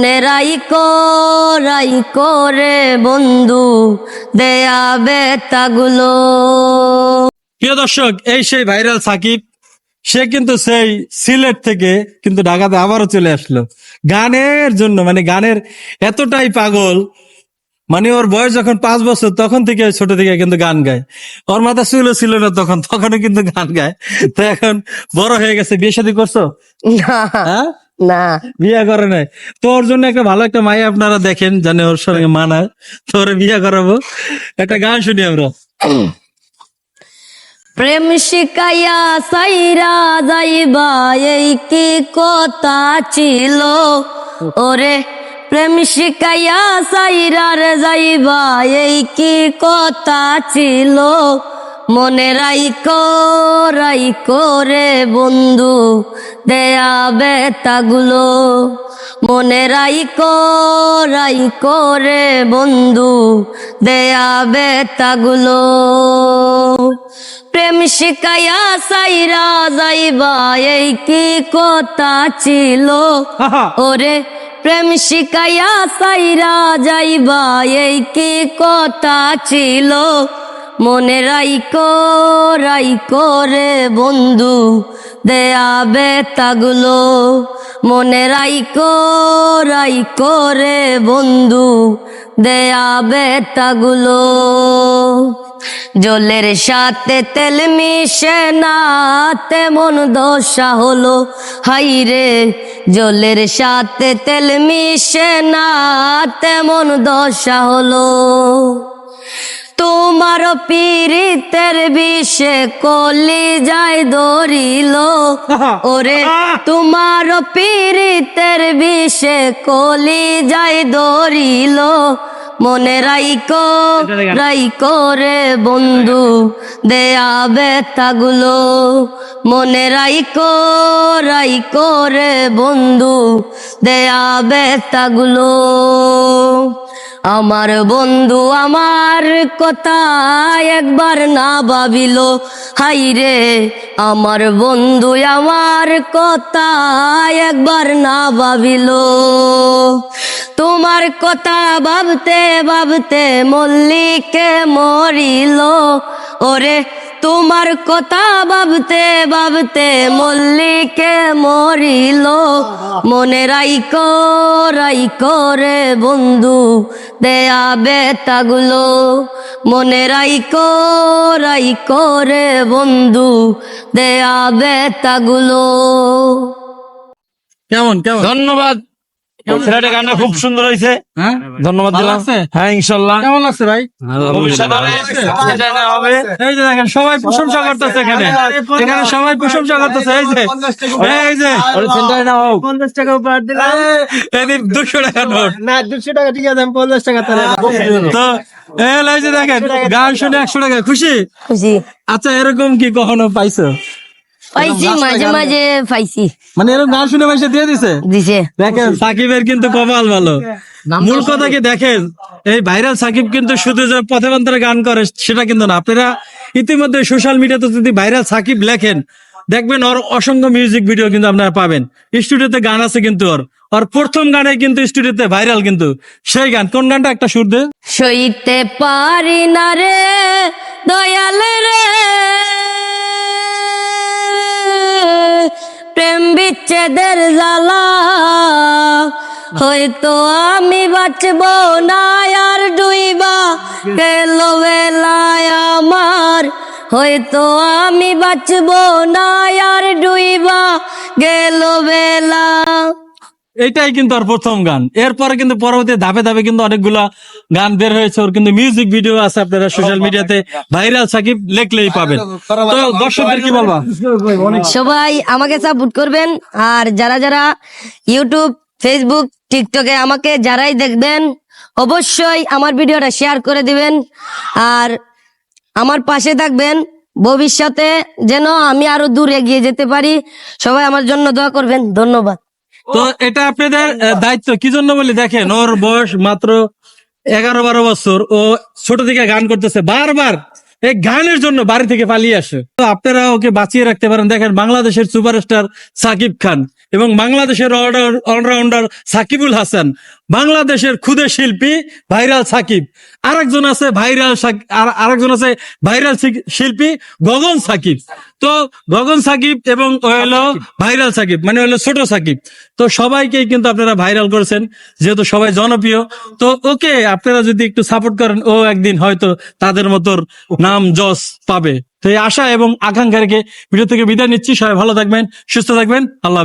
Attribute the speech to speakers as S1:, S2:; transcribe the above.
S1: মনে রাইকো রাইকো রে বন্ধু দেয়া বেতাগুলো।
S2: প্রিয় দর্শক এই সেই ভাইরাল সাকিব সে কিন্তু সেই সিলেট থেকে কিন্তু ঢাকাতে আবারও চলে আসলো। গানের জন্য মানে গানের এতটাই পাগল মানে ওর বয়স যখন পাঁচ বছর তখন থেকে ছোট থেকে কিন্তু গান গায়। ওর মাথা চুল ছিল না তখন তখনও কিন্তু গান গায়। তো এখন বড় হয়ে গেছে বিয়ে শাদী করছ? হ্যাঁ?
S1: না।
S2: বিয়ে করে নাই। তো ওর জন্য একটা ভালো একটা মাই আপনারা দেখেন জানে ওর সঙ্গে মানায় তো ওরে বিয়ে করাবো। একটা গান শুনি আমরা।
S1: প্রেম শিকাইয়া সাইরা যাইবা এই কি কথা ছিল? ওরে প্রেম শিকাইয়া সাইরার যাইবা এই কি কথা ছিল? মনে রাইকো রাইকো রে বন্ধু দেয়া বেতাগুলো মনে রাইকো রাইকো রে বন্ধু দেয়া বেতাগুলো প্রেম শিকাইয়া সাইরা যাইবা এই কি কথা ছিল? ওরে প্রেম শিকাইয়া সাইরা যাইবা এই কি কথা ছিল? মনে রাইকো রাইকো রে বন্ধু, দেয়া বেতাগুলো। মনে রাইকো রাইকো রে বন্ধু, দেয়া বেতাগুলো। জলের সাথে তেল মিশে না, তেমন দশা হলো। হাই রে, জলের সাথে তেল মিশে না, তেমন দশা হলো। তোমার পীড়িতের বিষে কলি যায় দরিল ওরে তোমার পীড়িতের বিষে কলি যায় দরিল মনে রাইকো রাইকো রে বন্ধু দেয়া বেতাগুলো মনে রাইকো রাইকো রে বন্ধু দেয়া বেতাগুলো আমার বন্ধু আমার কথা একবার না ভাবিল। হাই রে আমার বন্ধু আমার কথা একবার না ভাবিল। তোমার কথা ভাবতে ভাবতে মল্লিকে মরিল। ওরে তোমার কথা ভাবতে ভাবতে মল্লিকে মরিল। মনে রাইকো রাইকো রে বন্ধু দেয়া বেতাগুলো। মনে রাইকো রাইকো রে বন্ধু দেয়া বেতাগুলো।
S2: কেমন কেমন?
S3: ধন্যবাদ। ছেলেটা গানটা খুব সুন্দর হয়েছে।
S2: হ্যাঁ?
S3: ধন্যবাদ দিলাম। হ্যাঁ ইনশাল্লাহ।
S2: কেমন লাগছে ভাই?
S3: যেটা না হবে।
S2: এই যে দেখেন সবাই প্রশংসা করতেছে এখানে। এখানে সবাই প্রশংসা করতেছে এই যে। এই যে।
S3: ওর ছেলেটা না হোক
S4: পঞ্চাশ টাকা উপহার দিলাম।
S2: এদিন দুশো টাকা নোট।
S4: না দুশো টাকা ঠিক আছে আমি পঞ্চাশ টাকা তাহলে
S2: তো এই যে দেখেন গান শুনে একশো টাকা। খুশি?
S1: খুশি।
S2: আচ্ছা এরকম কি কখনো পাইছো?
S1: পাইছি মাঝে মাঝে পাইছি।
S2: মানে এরকম গান শুনে পয়সা দিয়ে দিছে?
S1: দিছে।
S2: দেখেন সাকিবের কিন্তু কপাল ভালো। মূল কথা কি দেখেন এই ভাইরাল সাকিব কিন্তু শুধু যে পথে গান করে সেটা কিন্তু না। আপনারা ইতিমধ্যে সোশ্যাল মিডিয়াতে যদি ভাইরাল সাকিব লেখেন দেখবেন ওর অসংখ্য মিউজিক ভিডিও কিন্তু আপনারা পাবেন। স্টুডিওতে গান আছে কিন্তু ওর। ওর প্রথম গানে কিন্তু স্টুডিওতে ভাইরাল কিন্তু। সেই গান কোন গানটা? একটা সুর দে।
S1: সইতে পারি না রে দয়াল রে। প্রেম বিচ্ছেদের জ্বালা হয়তো আমি বাঁচব না আর ডুইবা। গেল বেলায় আমার, হয়তো আমি বাঁচব না আর ডুইবা। গেল বেলা
S2: এইটাই কিন্তু ওর প্রথম গান। এরপরে কিন্তু পরবর্তী ধাপে ধাপে কিন্তু অনেকগুলা গান বের হয়েছে। ওর কিন্তু মিউজিক ভিডিও আছে আপনারা সোশ্যাল মিডিয়াতে ভাইরাল সাকিব লেখলেই পাবেন। তো দর্শকদের কি বলবা?
S1: সবাই আমাকে সাপোর্ট করবেন। আর যারা যারা ইউটিউব ফেসবুক টিকটকে আমাকে যারাই দেখবেন অবশ্যই আমার ভিডিওটা শেয়ার করে দিবেন। আর আমার পাশে থাকবেন। ভবিষ্যতে যেন আমি আরও দূর এগিয়ে যেতে পারি। সবাই আমার জন্য দোয়া করবেন। ধন্যবাদ।
S2: তো এটা আপনাদের দায়িত্ব। কি জন্য বলি দেখেন ওর বয়স মাত্র এগারো বারো বছর। ও ছোট থেকে গান করতেছে। বারবার এই গানের জন্য বাড়ি থেকে পালিয়ে আসে। তো আপনারা ওকে বাঁচিয়ে রাখতে পারেন। দেখেন বাংলাদেশের সুপারস্টার সাকিব খান। এবং বাংলাদেশের অলরাউন্ডার- সাকিবুল হাসান বাংলাদেশের ক্ষুদে শিল্পী ভাইরাল সাকিব। আরেকজন আছে ভাইরাল আরেকজন আছে ভাইরাল শিল্পী গগন সাকিব। তো গগন সাকিব এবং হলো ভাইরাল সাকিব মানে হলো ছোট সাকিব। তো সবাইকেই কিন্তু আপনারা ভাইরাল করেছেন যেহেতু সবাই জনপ্রিয়। তো ওকে আপনারা যদি একটু সাপোর্ট করেন ও একদিন হয়তো তাদের মতো নাম যশ পাবে। তো এই আশা এবং আকাঙ্ক্ষা রেখে ভিডিও থেকে বিদায় নিচ্ছি। সবাই ভালো থাকবেন সুস্থ থাকবেন। আল্লাহ।